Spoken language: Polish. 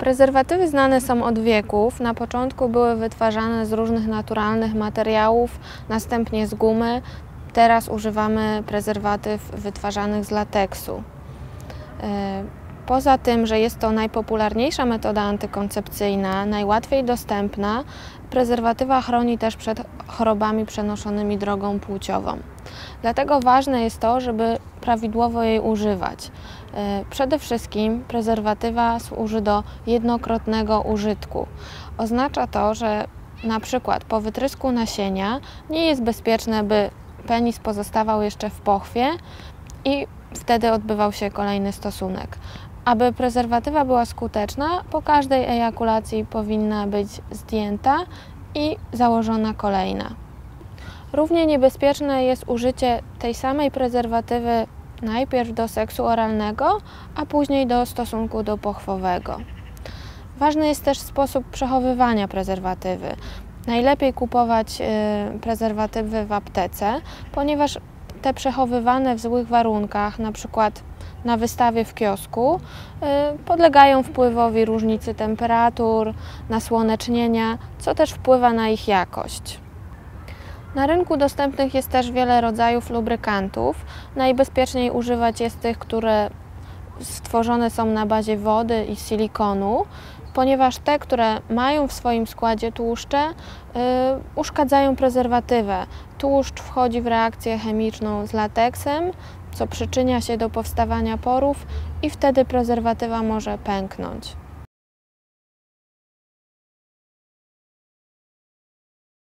Prezerwatywy znane są od wieków. Na początku były wytwarzane z różnych naturalnych materiałów, następnie z gumy. Teraz używamy prezerwatyw wytwarzanych z lateksu. E, poza tym, że jest to najpopularniejsza metoda antykoncepcyjna, najłatwiej dostępna, prezerwatywa chroni też przed chorobami przenoszonymi drogą płciową. Dlatego ważne jest to, żeby prawidłowo jej używać. E, przede wszystkim prezerwatywa służy do jednokrotnego użytku. Oznacza to, że na przykład po wytrysku nasienia nie jest bezpieczne, by penis pozostawał jeszcze w pochwie i wtedy odbywał się kolejny stosunek. Aby prezerwatywa była skuteczna, po każdej ejakulacji powinna być zdjęta i założona kolejna. Równie niebezpieczne jest użycie tej samej prezerwatywy najpierw do seksu oralnego, a później do stosunku dopochwowego. Ważny jest też sposób przechowywania prezerwatywy. Najlepiej kupować y, prezerwatywy w aptece, ponieważ te przechowywane w złych warunkach, na przykład na wystawie w kiosku, y, podlegają wpływowi różnicy temperatur, nasłonecznienia, co też wpływa na ich jakość. Na rynku dostępnych jest też wiele rodzajów lubrykantów. Najbezpieczniej używać jest tych, które stworzone są na bazie wody i silikonu, ponieważ te, które mają w swoim składzie tłuszcze, yy, uszkadzają prezerwatywę. Tłuszcz wchodzi w reakcję chemiczną z lateksem, co przyczynia się do powstawania porów i wtedy prezerwatywa może pęknąć.